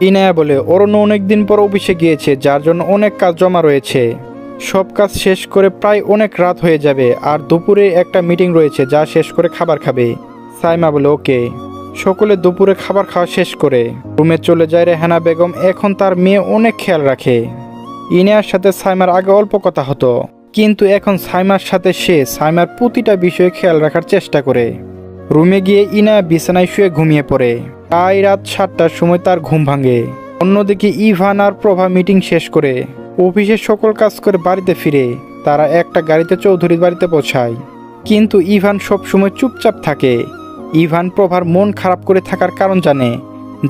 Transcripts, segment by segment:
ইনায়া বলে অরণ্য অনেক দিন পর অফিসে গিয়েছে, যার জন্য অনেক কাজ জমা রয়েছে। সব কাজ শেষ করে প্রায় অনেক রাত হয়ে যাবে, আর দুপুরে একটা মিটিং রয়েছে যা শেষ করে খাবার খাবে। সাইমা বলে, ওকে। সকলে দুপুরে খাবার খাওয়া শেষ করে। রুমে চলে যায় রেহানা বেগম, এখন তার মেয়ে অনেক খেয়াল রাখে। ইনিয়ার সাথে সাইমার আগে অল্প কথা হতো, কিন্তু এখন সাইমার সাথে সে সাইমার প্রতিটা বিষয়ে খেয়াল রাখার চেষ্টা করে। রুমে গিয়ে ইনা বিছানায় শুয়ে ঘুমিয়ে পড়ে। প্রায় রাত সাতটার সময় তার ঘুম ভাঙে। অন্যদিকে ইভান আর প্রভা মিটিং শেষ করে। অফিসের সকল কাজ করে বাড়িতে ফিরে। তারা একটা গাড়িতে চৌধুরীর বাড়িতে পৌঁছায়। কিন্তু ইভান সবসময় চুপচাপ থাকে। ইভান প্রভার মন খারাপ করে থাকার কারণ জানে,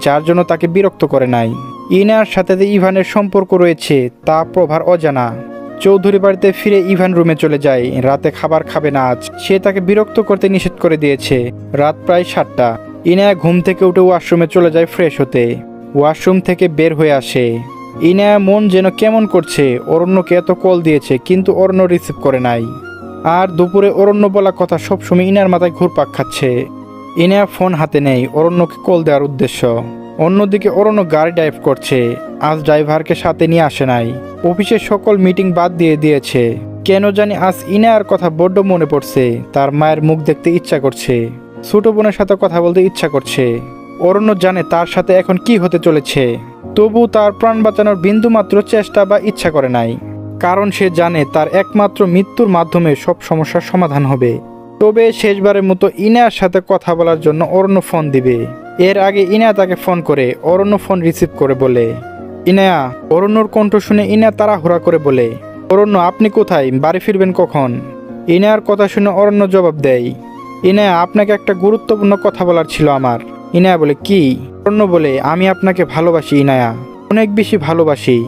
যার জন্য তাকে বিরক্ত করে নাই। ইনার সাথে যে ইভানের সম্পর্ক রয়েছে, তা প্রভার অজানা। চৌধুরী বাড়িতে ফিরে ইভান রুমে চলে যায়। রাতে খাবার খাবে না আজ। সে তাকে বিরক্ত করতে নিষেধ করে দিয়েছে। রাত প্রায় সাতটা। ইনায়া ঘুম থেকে উঠে ওয়াশরুমে চলে যায় ফ্রেশ হতে। ওয়াশরুম থেকে বের হয়ে আসে। ইনায়া মন যেন কেমন করছে। অরণ্যকে এত কল দিয়েছে, কিন্তু অরণ্য রিসিভ করে নাই। আর দুপুরে অরণ্য বলা কথা সবসময় ইনার মাথায় ঘুরপাক খাচ্ছে। ইনায়া ফোন হাতে নেই অরণ্যকে কল দেওয়ার উদ্দেশ্য। অন্যদিকে অরণ্য গাড়ি ড্রাইভ করছে। আজ ড্রাইভারকে সাথে নিয়ে আসে নাই। অফিসের সকল মিটিং বাদ দিয়ে দিয়েছে। কেন জানি আজ ইনায়ার কথা বড্ড মনে পড়ছে। তার মায়ের মুখ দেখতে ইচ্ছা করছে। ছোট বোনের সাথে কথা বলতে ইচ্ছা করছে। অরণ্য জানে তার সাথে এখন কি হতে চলেছে। তবু তার প্রাণ বাঁচানোর বিন্দুমাত্র চেষ্টা বা ইচ্ছা করে নাই। কারণ সে জানে তার একমাত্র মৃত্যুর মাধ্যমে সব সমস্যার সমাধান হবে। তবে শেষবারের মতো ইনার সাথে কথা বলার জন্য অরণ্য ফোন দিবে। এর আগে ইনায়া তাকে ফোন করে, অরণ্য ফোন রিসিভ করে বলে, ইনায়া, অরণ্যর কণ্ঠ শুনে ইনা ইনায়া তাড়াহুড়া করে বলে, অরণ্য, আপনি কোথায়? বাড়ি ফিরবেন কখন? ইনায়ার কথা শুনে অরণ্য জবাব দেয়, ইনায়া, আপনাকে একটা গুরুত্বপূর্ণ কথা বলার ছিল আমার। ইনায়া বলে, কি? অরণ্য বলে, আমি আপনাকে ভালোবাসি, ইনায়া, অনেক বেশি ভালোবাসি।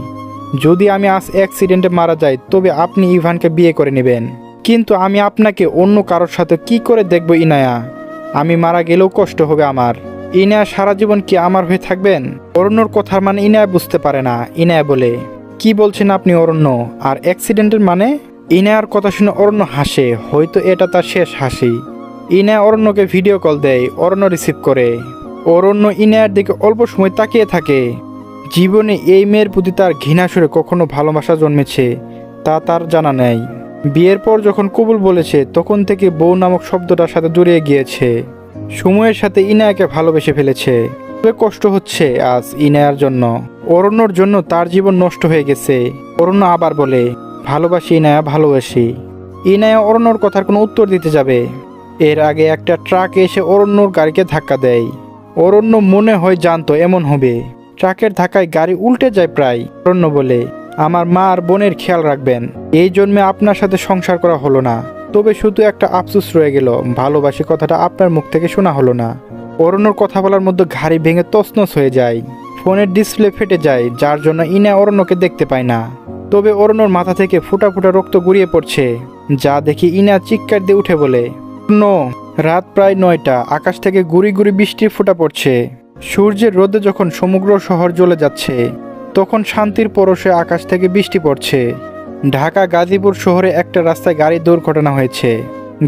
যদি আমি আজ অ্যাক্সিডেন্টে মারা যাই, তবে আপনি ইভানকে বিয়ে করে নেবেন। কিন্তু আমি আপনাকে অন্য কারোর সাথে কি করে দেখব, ইনায়া? আমি মারা গেলেও কষ্ট হবে আমার। ইনায়া সারা জীবন কি আমার হয়ে থাকবেন? অরণ্যর কথার মানে ইনায়া বুঝতে পারে না। ইনায়া বলে, কি বলছেন আপনি অরণ্য? আর অ্যাক্সিডেন্টের মানে? ইনায়ার কথা শুনে অরণ্য হাসে, হয়তো এটা তার শেষ হাসি। ইনায়া অরণ্যকে ভিডিও কল দেয়, অরণ্য রিসিভ করে। অরণ্য ইনায়ার দিকে অল্প সময় তাকিয়ে থাকে। জীবনে এই মেয়ের প্রতি তার ঘৃণা সুরে কখনো ভালোবাসা জন্মেছে, তা তার জানা নেই। বিয়ের পর যখন কবুল বলেছে, তখন থেকে বউ নামক শব্দটার সাথে জড়িয়ে গিয়েছে। সময়ের সাথে ইনায়াকে ভালোবেসে ফেলেছে। তবে কষ্ট হচ্ছে আজ ইনায়ার জন্য। অরণ্যর জন্য তার জীবন নষ্ট হয়ে গেছে। অরণ্য আবার বলে, ভালোবাসি ইনায়া ভালোবাসি। ইনায়া অরণ্যর কথার কোনো উত্তর দিতে যাবে। এর আগে একটা ট্রাক এসে অরণ্যর গাড়িকে ধাক্কা দেয়। অরণ্য মনে হয় জানতো এমন হবে। ট্রাকের ধাক্কায় গাড়ি উল্টে যায় প্রায়। অরণ্য বলে, আমার মা আর বোনের খেয়াল রাখবেন। এই জন্মে আপনার সাথে সংসার করা হলো না। তবে শুধু একটা আফসোস রয়ে গেল, ভালোবাসি কথাটা আপনার মুখ থেকে শোনা হলো না। অরণ্যর কথা বলার মধ্যে ঘাড়ি ভেঙে তছনছ হয়ে যায়। ফোনের ডিসপ্লে ফেটে যায়, যার জন্য ইনা অরণ্যকে দেখতে পায় না। তবে অরণ্যর মাথা থেকে ফুটা ফুটা রক্ত গড়িয়ে পড়ছে, যা দেখি ইনা চিৎকার দিয়ে উঠে বলে নো রাত প্রায় নয়টা, আকাশ থেকে গুড়ি গুড়ি বৃষ্টির ফোঁটা পড়ছে। সূর্যের রোদে যখন সমগ্র শহর জ্বলে যাচ্ছে, তখন শান্তির পরশে আকাশ থেকে বৃষ্টি পড়ছে। ঢাকা গাজীপুর শহরে একটা রাস্তায় গাড়ি দুর্ঘটনা হয়েছে।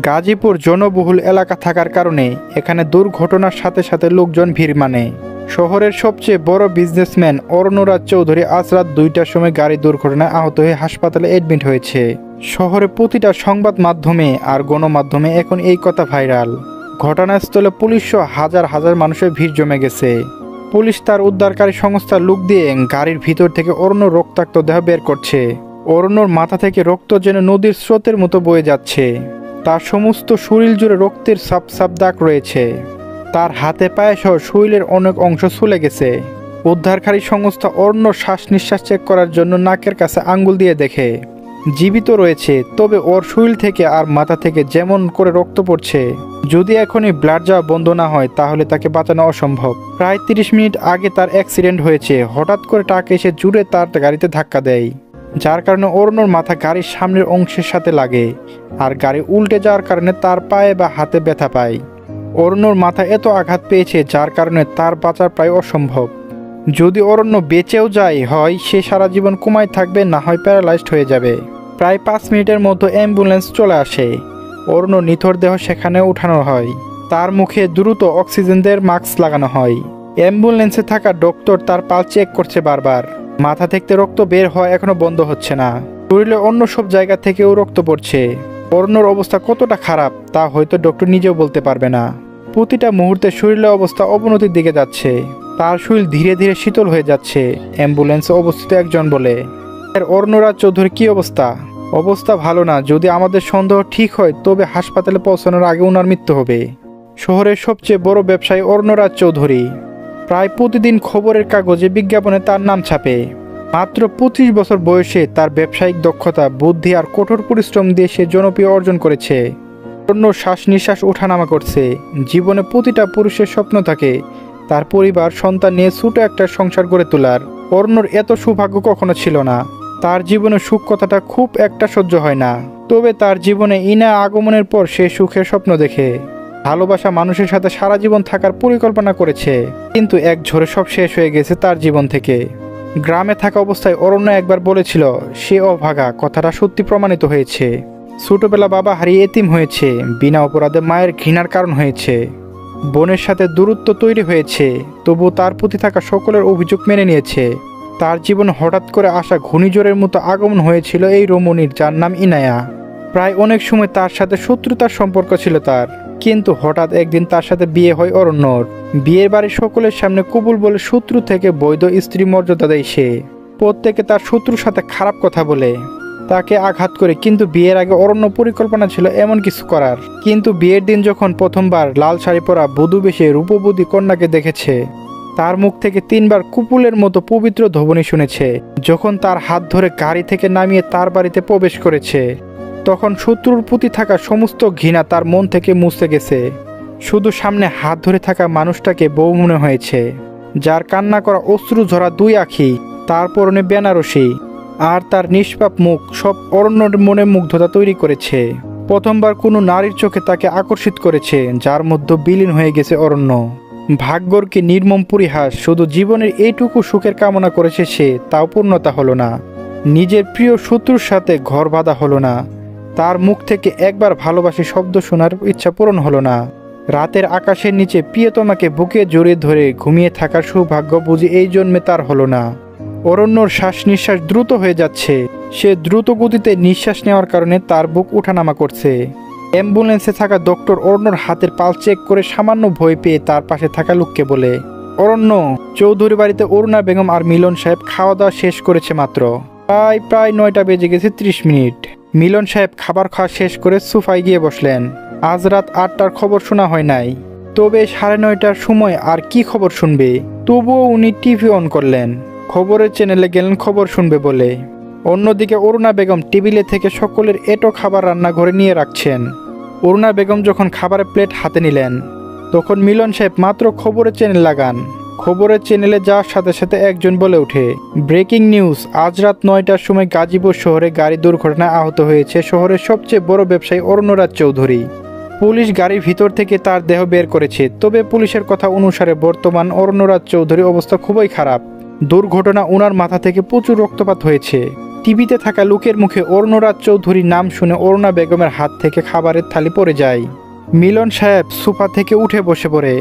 গাজীপুর জনবহুল এলাকা থাকার কারণে এখানে দুর্ঘটনার সাথে সাথে লোকজন ভিড় মানে। শহরের সবচেয়ে বড় বিজনেসম্যান অরণ্যরাজ চৌধুরী আজ রাত দুইটার সময় গাড়ি দুর্ঘটনায় আহত হয়ে হাসপাতালে অ্যাডমিট হয়েছে। শহরে প্রতিটা সংবাদ মাধ্যমে আর গণমাধ্যমে এখন এই কথা ভাইরাল। ঘটনাস্থলে পুলিশ সহ হাজার হাজার মানুষের ভিড় জমে গেছে। পুলিশ তার উদ্ধারকারী সংস্থার লোক দিয়ে গাড়ির ভিতর থেকে অরণ্য রক্তাক্ত দেহ বের করছে। অরণ্যর মাথা থেকে রক্ত যেন নদীর স্রোতের মতো বয়ে যাচ্ছে। তার সমস্ত শরীর জুড়ে রক্তের সাপ সাপ দাগ রয়েছে। তার হাতে পায়ে সহ শরীরের অনেক অংশ চলে গেছে। উদ্ধারকারী সংস্থা অরণ্য শ্বাস নিঃশ্বাস চেক করার জন্য নাকের কাছে আঙ্গুল দিয়ে দেখে। জীবিত রয়েছে, তবে ওর শরীর থেকে আর মাথা থেকে যেমন করে রক্ত পড়ছে। যদি এখনই ব্লাড যাওয়া বন্ধ না হয়, তাহলে তাকে বাঁচানো অসম্ভব। প্রায় তিরিশ মিনিট আগে তার অ্যাক্সিডেন্ট হয়েছে। হঠাৎ করে টাকা এসে জুড়ে তার গাড়িতে ধাক্কা দেয়। যার কারণে অরণ্যর মাথা গাড়ির সামনের অংশের সাথে লাগে, আর গাড়ি উল্টে যাওয়ার কারণে তার পায়ে বা হাতে ব্যথা পায়। অরণ্যর মাথা এত আঘাত পেয়েছে, যার কারণে তার বাঁচার প্রায় অসম্ভব। যদি অরণ্য বেঁচেও যায়, হয় সে সারা জীবন কুমায় থাকবে, না হয় প্যারালাইজড হয়ে যাবে। প্রায় পাঁচ মিনিটের মতো অ্যাম্বুলেন্স চলে আসে। অরণ্য নিথর দেহ সেখানে উঠানো হয়। তার মুখে দ্রুত অক্সিজেনদের মাস্ক লাগানো হয়। অ্যাম্বুলেন্সে থাকা ডক্টর তার পাল চেক করছে বারবার। মাথা থেকে রক্ত বের হওয়া এখনও বন্ধ হচ্ছে না। শরীরে অন্য সব জায়গা থেকেও রক্ত পড়ছে। অরণ্যর অবস্থা কতটা খারাপ, তা হয়তো ডক্টর নিজেও বলতে পারবে না। প্রতিটা মুহূর্তে শরীরের অবস্থা অবনতির দিকে যাচ্ছে। তার শরীর ধীরে ধীরে শীতল হয়ে যাচ্ছে, অ্যাম্বুলেন্সে অবস্থিত একজন বলে। এর অর্ণরাজ চৌধুরী কি অবস্থা? অবস্থা ভালো না, যদি আমাদের সন্দেহ ঠিক হয়, তবে হাসপাতালে পৌঁছানোর আগে ওনার মৃত্যু হবে। শহরের সবচেয়ে বড় ব্যবসায়ী অর্ণরাজ চৌধুরী। প্রায় প্রতিদিন খবরের কাগজে বিজ্ঞাপনে তার নাম ছাপে। মাত্র পঁচিশ বছর বয়সে তার ব্যবসায়িক দক্ষতা, বুদ্ধি আর কঠোর পরিশ্রম দিয়ে সে জনপ্রিয় অর্জন করেছে। অন্য শ্বাস নিঃশ্বাস ওঠানামা করছে। জীবনে প্রতিটা পুরুষের স্বপ্ন থাকে, তার পরিবার, সন্তান নিয়ে ছোট একটা সংসার গড়ে তোলার। অর্ণর এত সৌভাগ্য কখনো ছিল না। তার জীবনে সুখ কথাটা খুব একটা সহ্য হয় না। তবে তার জীবনে ইনা আগমনের পর সে সুখের স্বপ্ন দেখে। ভালোবাসা মানুষের সাথে সারা জীবন থাকার পরিকল্পনা করেছে, কিন্তু এক ঝরে সব শেষ হয়ে গেছে তার জীবন থেকে। গ্রামে থাকা অবস্থায় অরণ্য একবার বলেছিল, সে অভাগা, কথাটা সত্যি প্রমাণিত হয়েছে। ছোটবেলা বাবা হারিয়ে এতিম হয়েছে, বিনা অপরাধে মায়ের ঘৃণার কারণ হয়েছে। বোনের সাথে দূরত্ব তৈরি হয়েছে তবু তার প্রতি থাকা সকলের অভিযোগ মেনে নিয়েছে। তার জীবন হঠাৎ করে আসা ঘূর্ণিঝড়ের মতো আগমন হয়েছিল এই রমণীর, যার নাম ইনায়া। প্রায় অনেক সময় তার সাথে শত্রুতার সম্পর্ক ছিল তার। কিন্তু হঠাৎ একদিন তার সাথে বিয়ে হয় অরণ্যর। বিয়ের বাড়ির সকলের সামনে কবুল বলে শত্রু থেকে বৈধ স্ত্রী মর্যাদা দেয় সে। প্রত্যেকে তার শত্রুর সাথে খারাপ কথা বলে। তাকে আঘাত করে কিন্তু বিয়ের আগে অরণ্য পরিকল্পনা ছিল এমন কিছু করার। কিন্তু বিয়ের দিন যখন প্রথমবার লাল শাড়ি পরা বধূ বেশে রূপবতী কন্যাকে দেখেছে, তার মুখ থেকে তিনবার কুপুলের মতো পবিত্র ধ্বনি শুনেছে, যখন তার হাত ধরে গাড়ি থেকে নামিয়ে তার বাড়িতে প্রবেশ করেছে। তখন শত্রুর প্রতি থাকা সমস্ত ঘৃণা তার মন থেকে মুছে গেছে। শুধু সামনে হাত ধরে থাকা মানুষটাকে বউ মনে হয়েছে, যার কান্না করা অশ্রু ঝরা দুই আখি, তার পরনে বেনারসি, আর তার নিষ্পাপ মুখ সব অরণ্যের মনে মুগ্ধতা তৈরি করেছে। প্রথমবার কোনো নারীর চোখে তাকে আকর্ষিত করেছে, যার মধ্যে বিলীন হয়ে গেছে অরণ্য। ভাগ্যর কি নির্মম পরিহাস, শুধু জীবনের এইটুকু সুখের কামনা করেছে সে, তাও পূর্ণতা হলো না। নিজের প্রিয় শত্রুর সাথে ঘর বাঁধা হলো না। তার মুখ থেকে একবার ভালোবাসি শব্দ শোনার ইচ্ছা পূরণ হলো না। রাতের আকাশের নিচে প্রিয়তমাকে বুকে জড়িয়ে ধরে ঘুমিয়ে থাকার সৌভাগ্য বুঝি এই জন্মে তার হলো না। অরণ্যর শ্বাস নিঃশ্বাস দ্রুত হয়ে যাচ্ছে। সে দ্রুত গতিতে নিঃশ্বাস নেওয়ার কারণে তার বুক উঠানামা করছে। অ্যাম্বুলেন্সে থাকা ডক্টর অরণ্যর হাতের পাল চেক করে সামান্য ভয় পেয়ে তার পাশে থাকা লোককে বলে, অরণ্য, চৌধুরী বাড়িতে অরুণা বেগম আর মিলন সাহেব খাওয়া দাওয়া শেষ করেছে মাত্র। প্রায় প্রায় নয়টা বেজে গেছে ত্রিশ মিনিট। মিলন সাহেব খাবার খাওয়া শেষ করে সোফায় গিয়ে বসলেন। আজ রাত আটটার খবর শোনা হয় নাই। তবে সাড়ে নয়টার সময় আর কি খবর শুনবে? তবুও উনি টিভি অন করলেন। খবরের চ্যানেলে গেলেন খবর শুনবে বলে। অন্যদিকে অরুণা বেগম টেবিলে থেকে সকলের এটো খাবার রান্নাঘরে নিয়ে রাখছেন। অরুণা বেগম যখন খাবারের প্লেট হাতে নিলেন, তখন মিলন সাহেব মাত্র খবরের চ্যানেল লাগান। খবরের চ্যানেলে যাওয়ার সাথে সাথে একজন বলে ওঠে ব্রেকিং নিউজ আজ রাত নয়টার সময় গাজীপুর শহরে গাড়ি দুর্ঘটনায় আহত হয়েছে শহরের সবচেয়ে বড় ব্যবসায়ী অরুণরাজ চৌধুরী। পুলিশ গাড়ির ভিতর থেকে তার দেহ বের করেছে, তবে পুলিশের কথা অনুসারে বর্তমান অরণ্যরাজ চৌধুরীর অবস্থা খুবই খারাপ। দুর্ঘটনা ওনার মাথা থেকে প্রচুর রক্তপাত হয়েছে। টিভিতে থাকা লোকের মুখে অরুণরাজ চৌধুরীর নাম শুনে অরুণা বেগমের হাত থেকে খাবারের থালি পড়ে যায়। মিলন সাহেব সোফা থেকে উঠে বসে পড়ে।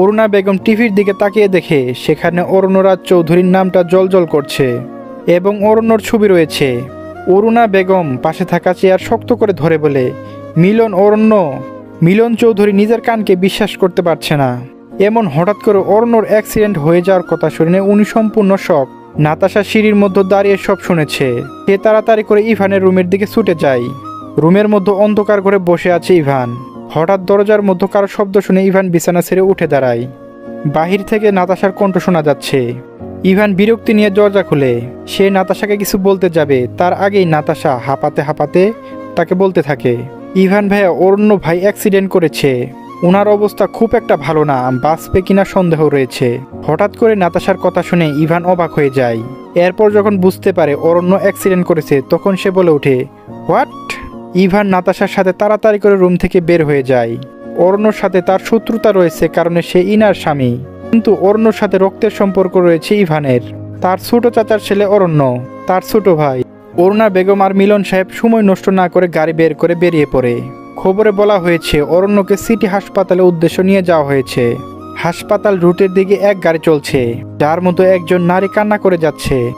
অরুণা বেগম টিভির দিকে তাকিয়ে দেখে সেখানে অরুণরাজ চৌধুরীর নামটা জলজল করছে এবং অরণ্যর ছবি রয়েছে। অরুণা বেগম পাশে থাকা চেয়ার শক্ত করে ধরে বলে, মিলন অরণ্য, মিলন চৌধুরী নিজের কানকে বিশ্বাস করতে পারছে না। এমন হঠাৎ করে অরণ্যর অ্যাক্সিডেন্ট হয়ে যাওয়ার কথা শুনে উনি সম্পূর্ণ শখ নাতাশা সিঁড়ির মধ্যে দাঁড়িয়ে সব শুনেছে। সে তাড়াতাড়ি করে ইভানের রুমের দিকে ছুটে যায়। রুমের মধ্যে অন্ধকার করে বসে আছে ইভান। হঠাৎ দরজার মধ্যে কারও শব্দ শুনে ইভান বিছানা ছেড়ে উঠে দাঁড়ায়। বাহির থেকে নাতাশার কণ্ঠ শোনা যাচ্ছে। ইভান বিরক্তি নিয়ে দরজা খুলে। সে নাতাশাকে কিছু বলতে যাবে, তার আগেই নাতাশা হাঁপাতে হাঁপাতে তাকে বলতে থাকে, ইভান ভাইয়া অরণ্য ভাই অ্যাক্সিডেন্ট করেছে। ওনার অবস্থা খুব একটা ভালো না, বাঁচবে কিনা সন্দেহ রয়েছে। হঠাৎ করে নাতাশার কথা শুনে ইভান অবাক হয়ে যায়। এরপর যখন বুঝতে পারে অরণ্য অ্যাক্সিডেন্ট করেছে, তখন সে বলে ওঠে, হোয়াট? ইভান নাতাশার সাথে তাড়াতাড়ি করে রুম থেকে বের হয়ে যায়। অরণ্যর সাথে তার শত্রুতা রয়েছে কারণে সে ইনার স্বামী। কিন্তু অরণ্যর সাথে রক্তের সম্পর্ক রয়েছে ইভানের। তার ছোট চাচার ছেলে অরণ্য, তার ছোট ভাই। অরুণা বেগম আর মিলন সাহেব সময় নষ্ট না করে গাড়ি বের করে বেরিয়ে পড়ে। খবরে বলা হয়েছে, অরণ্যকে সিটি হাসপাতালে উদ্দেশ্য নিয়ে যাওয়া হয়েছে। হাসপাতাল রুটের দিকে এক গাড়ি চলছে, যার মতো একজন নারী কান্না করে যাচ্ছে।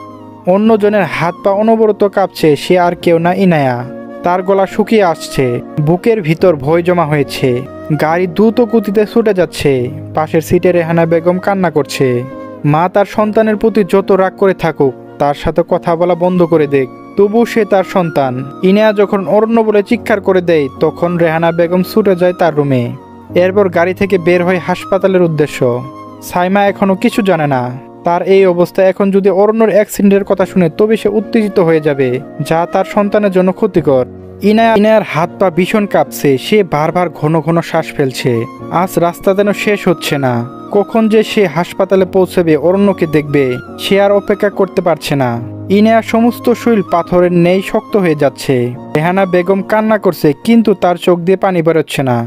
অন্যজনের হাত পা অনবরত কাঁপছে, সে আর কেউ না, ইনায়া। তার গলা শুকিয়ে আসছে। বুকের ভিতর ভয় জমা হয়েছে। গাড়ি দ্রুত গতিতে ছুটে যাচ্ছে। পাশের সিটে রেহানা বেগম কান্না করছে। মা তার সন্তানের প্রতি যত রাগ করে থাকুক, তার সাথে কথা বলা বন্ধ করে দেখ। তবু সে তার সন্তান। ইনায়া যখন অরণ্য বলে চিৎকার করে দেয়, তখন রেহানা বেগম ছুটে যায় তার রুমে। এরপর গাড়ি থেকে বের হয় হাসপাতালের উদ্দেশ্য। সাইমা এখনও কিছু জানে না। তার এই অবস্থা এখন যদি অরণ্যর অ্যাক্সিডেন্টের কথা শুনে তবে সে উত্তেজিত হয়ে যাবে, যা তার সন্তানের জন্য ক্ষতিকর। ইনায়া ইনায়ার হাত পা ভীষণ কাঁপছে, সে বারবার ঘন ঘন শ্বাস ফেলছে। আজ রাস্তা যেন শেষ হচ্ছে না। কখন যে সে হাসপাতালে পৌঁছবে, অরণ্যকে দেখবে। সে আর অপেক্ষা করতে পারছে না। ইনায়ার সমস্ত শৈল পাথরের নেই শক্ত হয়ে যাচ্ছে। রেহানা বেগম কান্না করছে, কিন্তু তার চোখ দিয়ে পানি বেরোচ্ছে না।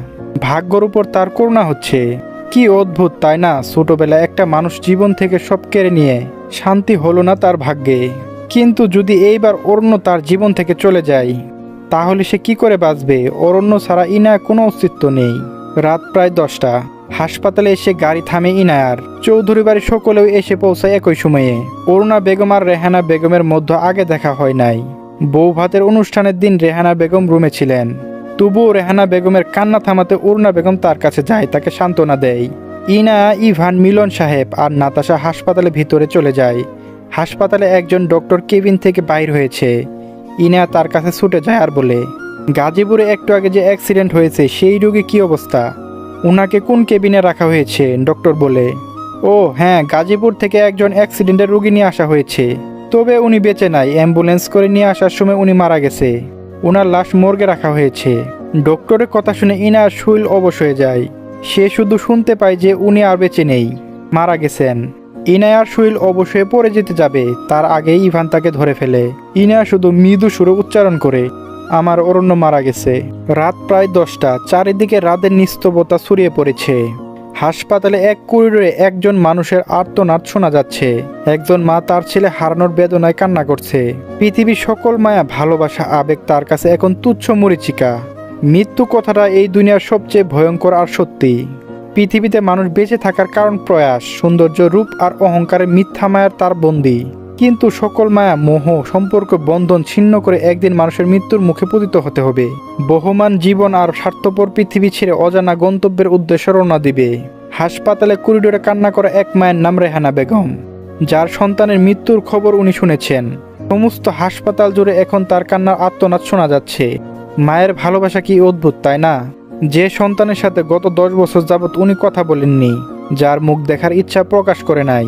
ভাগ্যর উপর তার করুণা হচ্ছে। কি অদ্ভুত, তাই না? ছোটবেলায় একটা মানুষ জীবন থেকে সব কেড়ে নিয়ে শান্তি হলো না তার ভাগ্যে। কিন্তু যদি এইবার অরণ্য তার জীবন থেকে চলে যায়, তাহলে সে কি করে বাঁচবে? অরণ্য ছাড়া ইনায় কোনো অস্তিত্ব নেই। রাত প্রায় দশটা। হাসপাতালে এসে গাড়ি থামে ইনায়ার চৌধুরী বাড়ির সকলেও এসে পৌঁছায় একই সময়ে। অরুণা বেগম আর রেহানা বেগমের মধ্যে আগে দেখা হয় নাই। বউ ভাতের অনুষ্ঠানের দিন রেহানা বেগম রুমে ছিলেন। তবুও রেহানা বেগমের কান্না থামাতে অরুণা বেগম তার কাছে যায়, তাকে সান্ত্বনা দেয়। ইনা ইভান মিলন সাহেব আর নাতাশা হাসপাতালে ভিতরে চলে যায়। হাসপাতালে একজন ডক্টর কেবিন থেকে বাইর হয়েছে। ইনা তার কাছে ছুটে যায় আর বলে, গাজীপুরে একটু আগে যে অ্যাক্সিডেন্ট হয়েছে, সেই রোগী কি অবস্থা? ওনাকে কোন কেবিনে রাখা হয়েছে? ডক্টর বলে, ও হ্যাঁ গাজীপুর থেকে একজন অ্যাক্সিডেন্টের রোগী নিয়ে আসা হয়েছে। তবে উনি বেঁচে নাই, অ্যাম্বুলেন্স করে নিয়ে আসার সময় উনি মারা গেছে। ওনার লাশ মর্গে রাখা হয়েছে। ডক্টরের কথা শুনে ইনার শৈল অবশ হয়ে যায়। সে শুধু শুনতে পায় যে উনি আর বেঁচে নেই, মারা গেছেন। ইনায়ার শৈল অবশ্যই পড়ে যেতে যাবে, তার আগেই ইভান তাকে ধরে ফেলে। ইনায়া শুধু মৃদু সুরে উচ্চারণ করে, আমার অরণ্য মারা গেছে। রাত প্রায় দশটা, চারিদিকে রাতের নিস্তবতা ছড়িয়ে পড়েছে। হাসপাতালে এক করিডোরে একজন মানুষের আর্তনাদ শোনা যাচ্ছে। একজন মা তার ছেলে হারানোর বেদনায় কান্না করছে। পৃথিবীর সকল মায়া, ভালোবাসা, আবেগ তার কাছে এখন তুচ্ছ মরিচিকা। মৃত্যু কথাটা এই দুনিয়ার সবচেয়ে ভয়ঙ্কর আর সত্যি। পৃথিবীতে মানুষ বেঁচে থাকার কারণ প্রয়াস, সৌন্দর্য, রূপ আর অহংকারের মিথ্যা মায়ার তার বন্দী। কিন্তু সকল মায়া, মোহ, সম্পর্ক, বন্ধন ছিন্ন করে একদিন মানুষের মৃত্যুর মুখে পতিত হতে হবে। বহমান জীবন আর স্বার্থপর পৃথিবী ছেড়ে অজানা গন্তব্যের উদ্দেশ্যে রওনা দিবে। হাসপাতালে করিডোরে কান্না করা এক মায়ের নাম রেহানা বেগম, যার সন্তানের মৃত্যুর খবর উনি শুনেছেন। সমস্ত হাসপাতাল জুড়ে এখন তার কান্নার আত্মনাদ শোনা যাচ্ছে। মায়ের ভালোবাসা কি অদ্ভুত, তাই না? যে সন্তানের সাথে গত দশ বছর যাবৎ উনি কথা বলেননি, যার মুখ দেখার ইচ্ছা প্রকাশ করে নাই।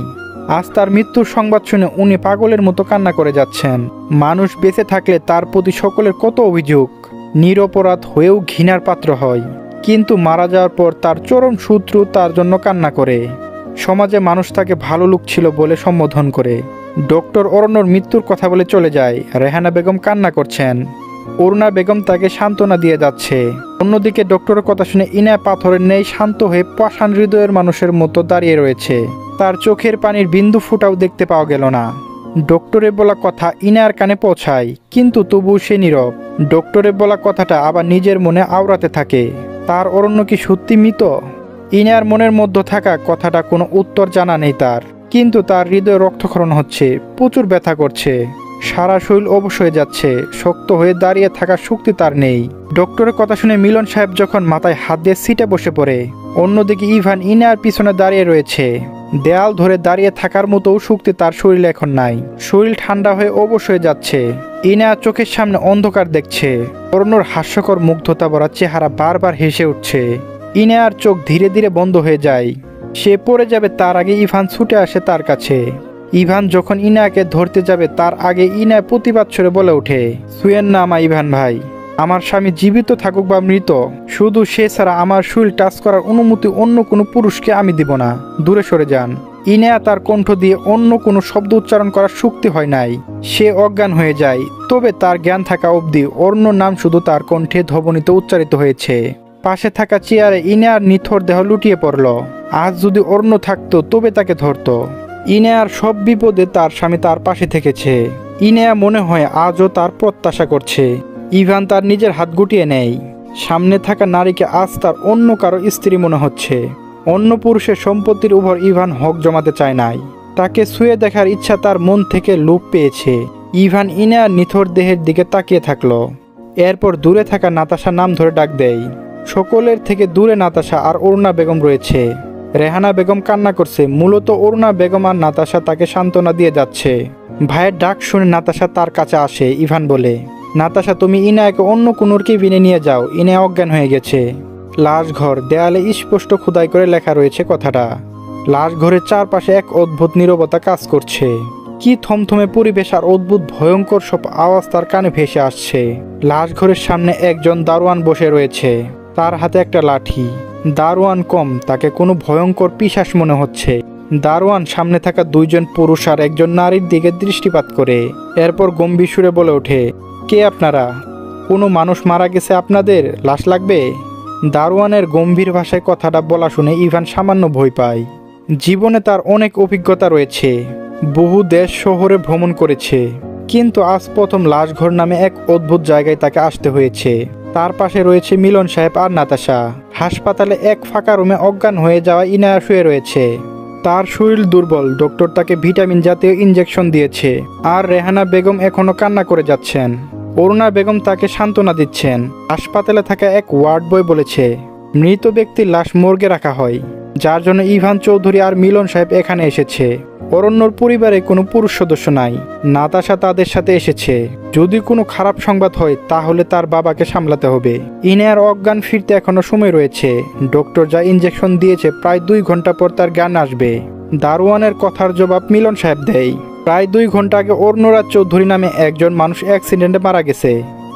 আজ তার মৃত্যুর সংবাদ শুনে উনি পাগলের মতো কান্না করে যাচ্ছেন। মানুষ বেঁচে থাকলে তার প্রতি সকলের কত অভিযোগ? নিরপরাধ হয়েও ঘৃণার পাত্র হয়। কিন্তু মারা যাওয়ার পর তার চরম শত্রু তার জন্য কান্না করে। সমাজে মানুষ তাকে ভালো লোক ছিল বলে সম্বোধন করে। ডক্টর অরণ্যর মৃত্যুর কথা বলে চলে যায়। রেহানা বেগম কান্না করছেন। অরুণা বেগম তাকে সান্ত্বনা দিয়ে যাচ্ছে। অন্যদিকে ডক্টরের কথা শুনে ইনা পাথরের নেই শান্ত হয়ে পাষাণ হৃদয়ের মানুষের মতো দাঁড়িয়ে রয়েছে। তার চোখের পানির বিন্দু ফুটাও দেখতে পাওয়া গেল না। ডক্টরের বলা কথা ইনার কানে পৌঁছায়, কিন্তু তবুও সে নীরব। ডক্টরের বলা কথাটা আবার নিজের মনে আওড়াতে থাকে। তার অরণ্য কি সত্যি মৃত? ইনার মনের মধ্যে থাকা কথাটা কোনো উত্তর জানা নেই তার, কিন্তু তার হৃদয় রক্তক্ষরণ হচ্ছে, প্রচুর ব্যথা করছে। সারা শরীর অবশ হয়ে যাচ্ছে, শক্ত হয়ে দাঁড়িয়ে থাকার শক্তি তার নেই। ডক্টরের কথা শুনে মিলন সাহেব যখন মাথায় হাত দিয়ে সিটে বসে পড়ে, অন্যদিকে ইভান ইনার পিছনে দাঁড়িয়ে রয়েছে। দেয়াল ধরে দাঁড়িয়ে থাকার মতো শক্তি তার শরীরে এখন নাই। শরীর ঠান্ডা হয়ে অবশ হয়ে যাচ্ছে। ইনা চোখের সামনে অন্ধকার দেখছে। অরণ্যর হাস্যকর মুগ্ধতা ভরা চেহারা বারবার হেসে উঠছে। ইনার চোখ ধীরে ধীরে বন্ধ হয়ে যায়। সে পড়ে যাবে তার আগে ইভান ছুটে আসে তার কাছে। ইভান যখন ইনাকে ধরতে যাবে, তার আগে ইনা প্রতিবাদ ছড়ে বলে ওঠে, সুয়েন না আমা ইভান ভাই, আমার স্বামী জীবিত থাকুক বা মৃত, শুধু সে ছাড়া আমার শরীর টাচ করার অনুমতি অন্য কোনো পুরুষকে আমি দিব না। দূরে সরে যান। ইনেয়া তার কণ্ঠ দিয়ে অন্য কোনো শব্দ উচ্চারণ করার শক্তি হয় নাই। সে অজ্ঞান হয়ে যায়, তবে তার জ্ঞান থাকা অবধি অন্য নাম শুধু তার কণ্ঠে ধবনিত উচ্চারিত হয়েছে। পাশে থাকা চেয়ারে ইনেয়ার নিথর দেহ লুটিয়ে পড়ল। আজ যদি অন্য থাকতো, তবে তাকে ধরতো। ইনেয়ার সব বিপদে তার স্বামী তার পাশে থেকেছে। ইনেয়া মনে হয় আজও তার প্রত্যাশা করছে। ইভান তার নিজের হাত গুটিয়ে নেয়। সামনে থাকা নারীকে আজ তার অন্য কারও স্ত্রী মনে হচ্ছে। অন্য পুরুষের সম্পত্তির উপর ইভান হক জমাতে চায় নাই। তাকে শুয়ে দেখার ইচ্ছা তার মন থেকে লোপ পেয়েছে। ইভান ইনার নিথর দেহের দিকে তাকিয়ে থাকল। এরপর দূরে থাকা নাতাশা নাম ধরে ডাক দেয়। সকলের থেকে দূরে নাতাশা আর অরুণা বেগম রয়েছে। রেহানা বেগম কান্না করছে। মূলত অরুণা বেগম আর নাতাশা তাকে সান্ত্বনা দিয়ে যাচ্ছে। ভাইয়ের ডাক শুনে নাতাশা তার কাছে আসে, ইভান বলে, নাতাশা, তুমি ইনায়াকে অন্য কোনোর কেবিনে নিয়ে যাও। ইনে অজ্ঞান হয়ে গেছে। লাশ ঘর, দেয়ালে স্পষ্ট খোদাই করে লেখা রয়েছে কথাটা। লাশ ঘরের চারপাশে এক অদ্ভুত নীরবতা কাজ করছে। কি থমথমে পরিবেশ আর অদ্ভুত ভয়ঙ্কর সব আওয়াজ তার কানে ভেসে আসছে। লাশ ঘরের সামনে একজন দারোয়ান বসে রয়েছে। তার হাতে একটা লাঠি। দারোয়ান কম, তাকে কোনো ভয়ঙ্কর পিশাস মনে হচ্ছে। দারোয়ান সামনে থাকা দুইজন পুরুষ আর একজন নারীর দিকে দৃষ্টিপাত করে। এরপর গম্ভীর সুরে বলে ওঠে, কে আপনারা? কোনো মানুষ মারা গেছে আপনাদের? লাশ লাগবে? দারোয়ানের গম্ভীর ভাষায় কথাটা বলা শুনে ইভান সামান্য ভয় পায়। জীবনে তার অনেক অভিজ্ঞতা রয়েছে। বহু দেশ শহরে ভ্রমণ করেছে। কিন্তু আজ প্রথম লাশঘর নামে এক অদ্ভুত জায়গায় তাকে আসতে হয়েছে। তার পাশে রয়েছে মিলন সাহেব আর নাতাশা। হাসপাতালে এক ফাঁকা রুমে অজ্ঞান হয়ে যাওয়া ইনায়া শুয়ে রয়েছে। তার শরীর দুর্বল ডক্টর তাকে ভিটামিন জাতীয় ইঞ্জেকশন দিয়েছে আর রেহানা বেগম এখনও কান্না করে যাচ্ছেন। অরুণা বেগম তাকে সান্ত্বনা দিচ্ছেন। হাসপাতালে থাকা এক ওয়ার্ড বয় বলেছে মৃত ব্যক্তির লাশ মর্গে রাখা হয়, যার জন্য ইভান চৌধুরী আর মিলন সাহেব এখানে এসেছে। অরণ্যর পরিবারে কোনো পুরুষ সদস্য নাই। নাতাশা তাদের সাথে এসেছে। যদি কোনো খারাপ সংবাদ হয়, তাহলে তার বাবাকে সামলাতে হবে। ইনার অজ্ঞান ফিরতে এখনও সময় রয়েছে। ডক্টর যা ইঞ্জেকশন দিয়েছে, প্রায় দুই ঘণ্টা পর তার জ্ঞান আসবে। দারোয়ানের কথার জবাব মিলন সাহেব দেয়। প্রায় দুই ঘণ্টা আগে অর্ণরাজ চৌধুরী নামে একজন মানুষ অ্যাক্সিডেন্টে মারা গেছে।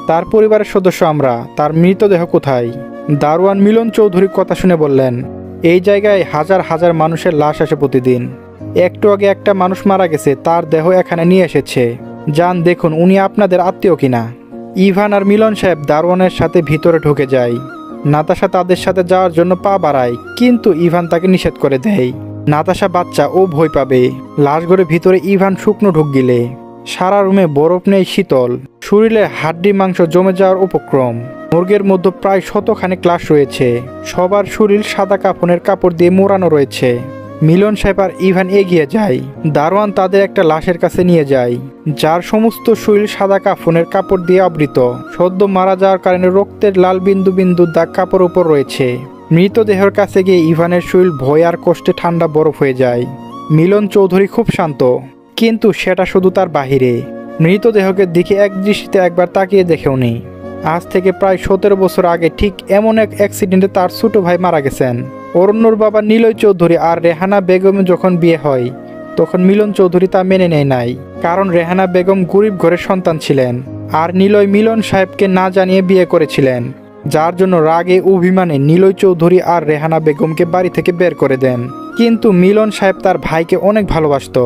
তার পরিবারের সদস্য আমরা। তার মৃতদেহ কোথায়? দারোয়ান মিলন চৌধুরী কথা শুনে বললেন, এই জায়গায় হাজার হাজার মানুষের লাশ আসে প্রতিদিন। একটু আগে একটা মানুষ মারা গেছে, তার দেহ এখানে নিয়ে এসেছে। যান দেখুন, উনি আপনাদের আত্মীয় কিনা? ইভান আর মিলন সাহেব দারোয়ানের সাথে ভিতরে ঢুকে যায়। নাতাশা তাদের সাথে যাওয়ার জন্য পা বাড়ায়, কিন্তু ইভান তাকে নিষেধ করে দেয়। নাতাশা বাচ্চা ও ভয় পাবে। লাশঘরের ভিতরে ইভান শুকনো ঢুক গিলে। সারা রুমে বরফ নেই, শীতল। শরীরে হাড্ডি মাংস জমে যাওয়ার উপক্রম। মুরগের মধ্যে প্রায় শতখানে ক্লাস রয়েছে। সবার শরীর সাদা কাপড়ের কাপড় দিয়ে মোড়ানো রয়েছে। মিলন সাহেব আর ইভান এগিয়ে যায়। দারোয়ান তাদের একটা লাশের কাছে নিয়ে যায়, যার সমস্ত শরীর সাদা কাফনের কাপড় দিয়ে আবৃত। সদ্য মারা যাওয়ার কারণে রক্তের লাল বিন্দু বিন্দু দাগ কাপড় উপর রয়েছে। মৃতদেহের কাছে গিয়ে ইভানের শরীর ভয় আর কষ্টে ঠান্ডা বরফ হয়ে যায়। মিলন চৌধুরী খুব শান্ত। কিন্তু সেটা শুধু তার বাহিরে। মৃতদেহকে দিকে এক দৃষ্টিতে একবার তাকিয়ে দেখেও নি আজ থেকে প্রায় সতেরো বছর আগে ঠিক এমন এক অ্যাক্সিডেন্টে তার ছোট ভাই মারা গেছেন। অরণ্যর বাবা নিলয় চৌধুরী আর রেহানা বেগম যখন বিয়ে হয়, তখন মিলন চৌধুরী তা মেনে নেয় নাই, কারণ রেহানা বেগম গরিব ঘরের সন্তান ছিলেন, আর নিলয় মিলন সাহেবকে না জানিয়ে বিয়ে করেছিলেন। যার জন্য রাগে অভিমানে নীলয় চৌধুরী আর রেহানা বেগমকে বাড়ি থেকে বের করে দেন। কিন্তু মিলন সাহেব তার ভাইকে অনেক ভালোবাসত।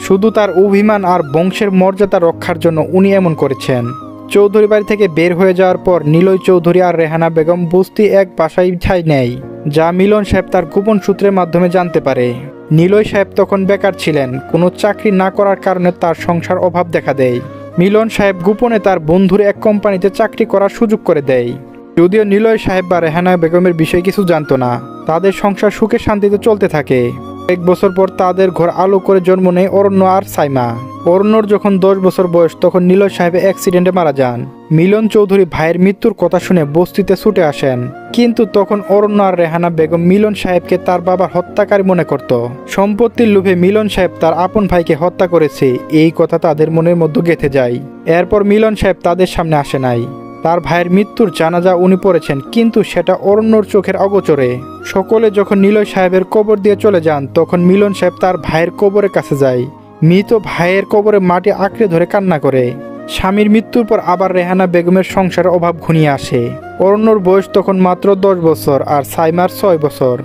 শুধু তার অভিমান আর বংশের মর্যাদা রক্ষার জন্য উনি এমন করেছেন। চৌধুরী বাড়ি থেকে বের হয়ে যাওয়ার পর নিলয় চৌধুরী আর রেহানা বেগম বস্তি এক বাসায় ঠাই নেয়, যা মিলন সাহেব তার গোপন সূত্রের মাধ্যমে জানতে পারে। নীলয় সাহেব তখন বেকার ছিলেন, কোনো চাকরি না করার কারণে তার সংসার অভাব দেখা দেয়। মিলন সাহেব গোপনে তার বন্ধুর এক কোম্পানিতে চাকরি করার সুযোগ করে দেয়। যদিও নিলয় সাহেব বা রেহানা বেগমের বিষয়ে কিছু জানতো না, তাদের সংসার সুখে শান্তিতে চলতে থাকে। এক বছর পর তাদের ঘর আলো করে জন্ম নেয় অরণ্য আর সাইমা। অরণ্যর যখন দশ বছর বয়স, তখন নিলয় সাহেব অ্যাক্সিডেন্টে মারা যান। মিলন চৌধুরী ভাইয়ের মৃত্যুর কথা শুনে বস্তিতে ছুটে আসেন। কিন্তু তখন অরণ্য আর রেহানা বেগম মিলন সাহেবকে তার বাবার হত্যাকারী মনে করত। সম্পত্তির লোভে মিলন সাহেব তার আপন ভাইকে হত্যা করেছে, এই কথা তাদের মনের মধ্যে গেঁথে যায়। এরপর মিলন সাহেব তাদের সামনে আসে নাই। তার ভাইয়ের মৃত্যুর জানাজা উনি পড়েছেন, কিন্তু সেটা অরণ্যর চোখের অগোচরে। সকলে যখন নিলয় সাহেবের কবর দিয়ে চলে যান, তখন মিলন সাহেব তার ভাইয়ের কবরের কাছে যায়। মৃত ভাইয়ের কবরে মাটি আঁকড়ে ধরে কান্না করে। স্বামীর মৃত্যুর পর আবার রেহানা বেগমের সংসারের অভাব ঘনিয়ে আসে। অরণ্যর বয়স তখন মাত্র দশ বছর আর সাইমার ছয় বছর।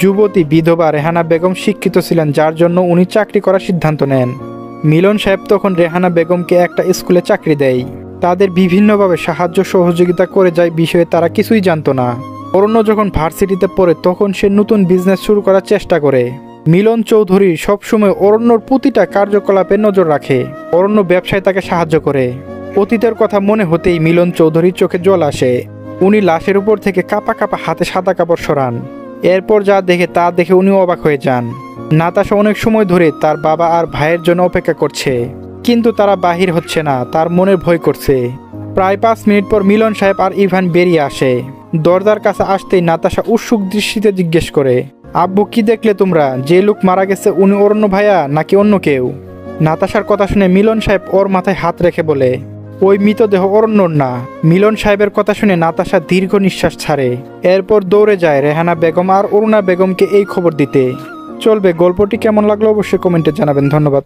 যুবতী বিধবা রেহানা বেগম শিক্ষিত ছিলেন, যার জন্য উনি চাকরি করার সিদ্ধান্ত নেন। মিলন সাহেব তখন রেহানা বেগমকে একটা স্কুলে চাকরি দেয়। তাদের বিভিন্নভাবে সাহায্য সহযোগিতা করে যায় বিষয়ে তারা কিছুই জানতো না। অরণ্য যখন ভার্সিটিতে পড়ে, তখন সে নতুন বিজনেস শুরু করার চেষ্টা করে। মিলন চৌধুরী সবসময় অরণ্যর প্রতিটা কার্যকলাপে নজর রাখে। অরণ্য ব্যবসায় তাকে সাহায্য করে। অতীতের কথা মনে হতেই মিলন চৌধুরীর চোখে জল আসে। উনি লাশের উপর থেকে কাপা কাপা হাতে সাদা কাপড় সরান। এরপর যা দেখে তা দেখে উনিও অবাক হয়ে যান। নাতাশা অনেক সময় ধরে তার বাবা আর ভাইয়ের জন্য অপেক্ষা করছে। কিন্তু তারা বাহির হচ্ছে না, তার মনের ভয় করছে। প্রায় পাঁচ মিনিট পর মিলন সাহেব আর ইভান বেরিয়ে আসে। দরজার কাছে আসতেই নাতাশা উৎসুক দৃষ্টিতে জিজ্ঞেস করে, আব্বু, কি দেখলে তোমরা? যে লোক মারা গেছে উনি অরণ্য ভাইয়া নাকি অন্য কেউ? নাতাশার কথা শুনে মিলন সাহেব ওর মাথায় হাত রেখে বলে, ওই মৃতদেহ অরণ্যর না। মিলন সাহেবের কথা শুনে নাতাশা দীর্ঘ নিঃশ্বাস ছাড়ে। এরপর দৌড়ে যায় রেহানা বেগম আর অরুণা বেগমকে এই খবর দিতে। চলবে, গল্পটি কেমন লাগল অবশ্যই কমেন্টে জানাবেন। ধন্যবাদ।